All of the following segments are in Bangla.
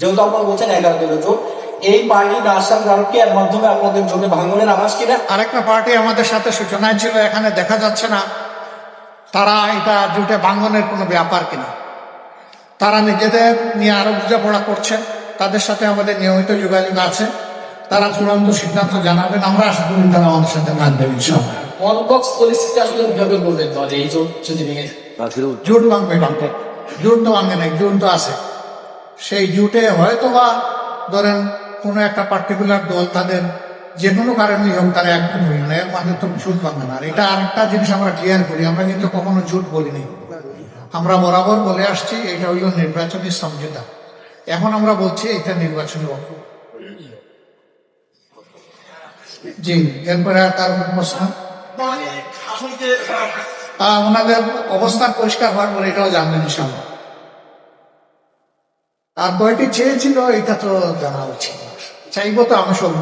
যেহেতু আপনারা বলছেন এগারো দলীয় জোট এই পার্টি কি এর মাধ্যমে আপনাদের জোটে ভাঙনের আভাস কিনা আরেকটা পার্টি আমাদের সাথে সূচনায় ছিল এখানে দেখা যাচ্ছে না তারা এটা জোটে ভাঙ্গনের কোনো ব্যাপার কিনা। তারা নিজেদের নিয়ে আরও বোঝাপড়া করছেন তাদের সাথে আমাদের নিয়মিত যোগাযোগ আছে। তারা চূড়ান্ত সিদ্ধান্ত জানাবেন আমরা আশা করি তারা আমাদের সাথে মানবেন ইনশাআল্লাহ। ওয়ান বক্স পলিসিতে আসলে কীভাবে বলবেন দলে? এই জোট যদি ভেঙে? জুট ভাঙবে ভাঙতে জুট তো ভাঙবে নাই জুট তো আছে। সেই জুটে হয়তো বা ধরেন কোনো একটা পার্টিকুলার দল তাদের যে কোনো কারণে হোক তারা একদম হইল না এর মানে তো জুট ভাঙবে না। এটা আরেকটা জিনিস আমরা ক্লিয়ার করি আমরা কিন্তু কখনো জুট বলিনি। আমরা বরাবর বলে আসছি এটা হইল নির্বাচনী সমঝোতা। এখন আমরা বলছি এটা নির্বাচনী অঙ্ক জি এরপরে আর তার প্রশ্ন? ওনাদের অবস্থান পরিষ্কার হওয়ার পরে এটাও জানবেন ইনশাল্লাহ আর কয়টি চেয়েছিল এটা তো জানা উচিত চাইব তো আমি সব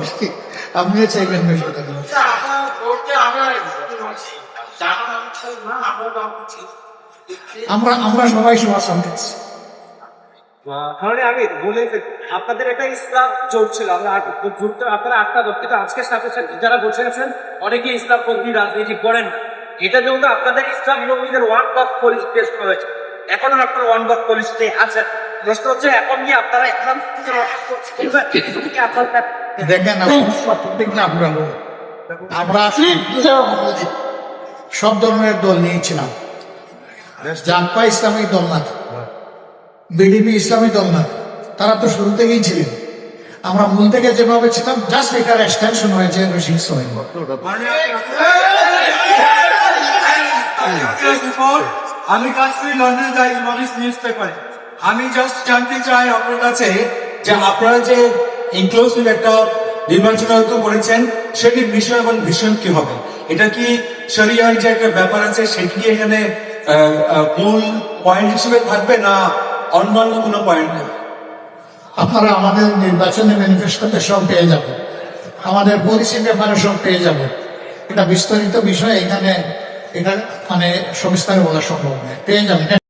আপনিও চাইবেন আমরা আমরা সবাই সবার আছি। আমি বলে আপনাদের একটা ইসলাম জোট ছিল। আমরা আট- আপনারা আটটা কিন্তু সাথে যারা বসে আছেন অনেকে ইসলামপন্থী রাজনীতি করেন এটা যেমন আপনাদের ইসলাম ওয়ান বক পলিসি পেশ করেছে এখনও আপনার ওয়ান বক পলিসিতে আছেন প্রশ্ন হচ্ছে এখন কি আপনারা ইসলাম থেকে আপনারা দেখেন ঠিক না আপনারা। আমরা সব ধরনের দল নিয়েছিলাম। জানপা ইসলামিক দল না বিডিপি ইসলামী দল না তারা তো শুরু থেকেই ছিলেন। আমরা মূল থেকে যেভাবে ছিলাম জাস্ট এটার এক্সটেনশন হয়েছে রশিদ সোহেল আমি কাজ করি লন্ডন যাই ইমামিস নিউজ পেপারে। আমি জাস্ট জানতে চাই আপনার কাছে যে আপনারা যে ইনক্লুসিভ একটা আয়োজন করেছেন সেটির বিষয় এবং ভীষণ কি হবে? এটা কি শরিয়ার যে একটা ব্যাপার আছে সেটি এখানে মূল পয়েন্ট হিসেবে থাকবে না অন্যান্য কোনো পয়েন্ট আপনারা আমাদের নির্বাচনী ম্যানিফেস্টোতে সব পেয়ে যাবেন। আমাদের পলিসি ব্যাপারে সব পেয়ে যাবেন। এটা বিস্তারিত বিষয় এখানে, এটা মানে সবিস্তারে বলা সম্ভব নয়। পেয়ে যাবেন।